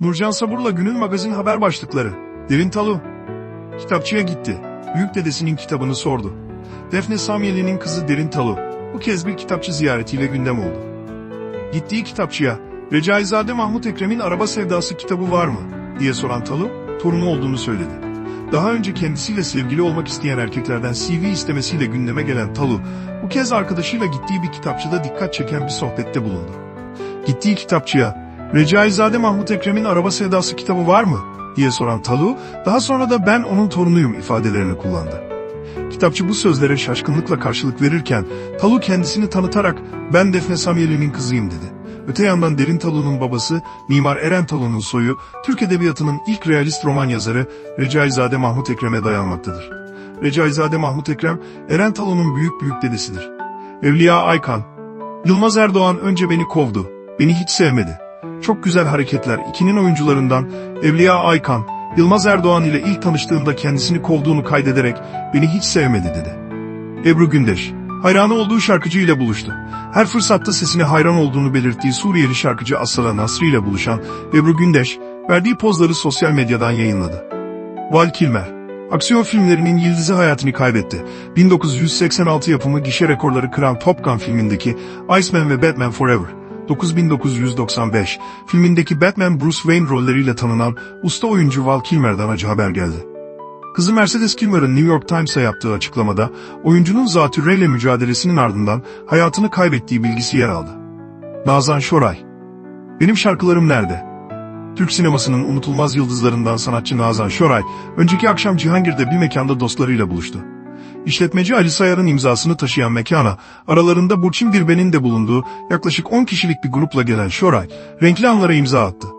Nurcan Sabur'la günün magazin haber başlıkları. Derin Talu. Kitapçıya gitti. Büyük dedesinin kitabını sordu. Defne Samyeli'nin kızı Derin Talu. Bu kez bir kitapçı ziyaretiyle gündem oldu. Gittiği kitapçıya, Recaizade Mahmut Ekrem'in Araba Sevdası kitabı var mı? diye soran Talu, torunu olduğunu söyledi. Daha önce kendisiyle sevgili olmak isteyen erkeklerden CV istemesiyle gündeme gelen Talu, bu kez arkadaşıyla gittiği bir kitapçıda dikkat çeken bir sohbette bulundu. Gittiği kitapçıya, Recaizade Mahmut Ekrem'in Araba Sevdası kitabı var mı? diye soran Talu, daha sonra da ben onun torunuyum ifadelerini kullandı. Kitapçı bu sözlere şaşkınlıkla karşılık verirken, Talu kendisini tanıtarak ben Defne Samyeli'nin kızıyım dedi. Öte yandan Derin Talu'nun babası, Mimar Eren Talu'nun soyu, Türk Edebiyatı'nın ilk realist roman yazarı Recaizade Mahmut Ekrem'e dayanmaktadır. Recaizade Mahmut Ekrem, Eren Talu'nun büyük büyük dedesidir. Evliya Aykan, Yılmaz Erdoğan önce beni kovdu, beni hiç sevmedi. Çok güzel hareketler ikinin oyuncularından Evliya Aykan, Yılmaz Erdoğan ile ilk tanıştığında kendisini kovduğunu kaydederek beni hiç sevmedi dedi. Ebru Gündeş, hayranı olduğu şarkıcı ile buluştu. Her fırsatta sesine hayran olduğunu belirttiği Suriyeli şarkıcı Asala Nasri ile buluşan Ebru Gündeş, verdiği pozları sosyal medyadan yayınladı. Val Kilmer, aksiyon filmlerinin yıldızı hayatını kaybetti. 1986 yapımı gişe rekorları kıran Top Gun filmindeki Iceman ve Batman Forever, 9995 filmindeki Batman Bruce Wayne rolleriyle tanınan usta oyuncu Val Kilmer'den acı haber geldi. Kızı Mercedes Kilmer'ın New York Times'a yaptığı açıklamada oyuncunun zatürreyle mücadelesinin ardından hayatını kaybettiği bilgisi yer aldı. Nazan Şoray Benim şarkılarım nerede? Türk sinemasının unutulmaz yıldızlarından sanatçı Nazan Şoray, önceki akşam Cihangir'de bir mekanda dostlarıyla buluştu. İşletmeci Ali Sayar'ın imzasını taşıyan mekana, aralarında Burçin Birben'in de bulunduğu yaklaşık 10 kişilik bir grupla gelen Şoray, renkli anlara imza attı.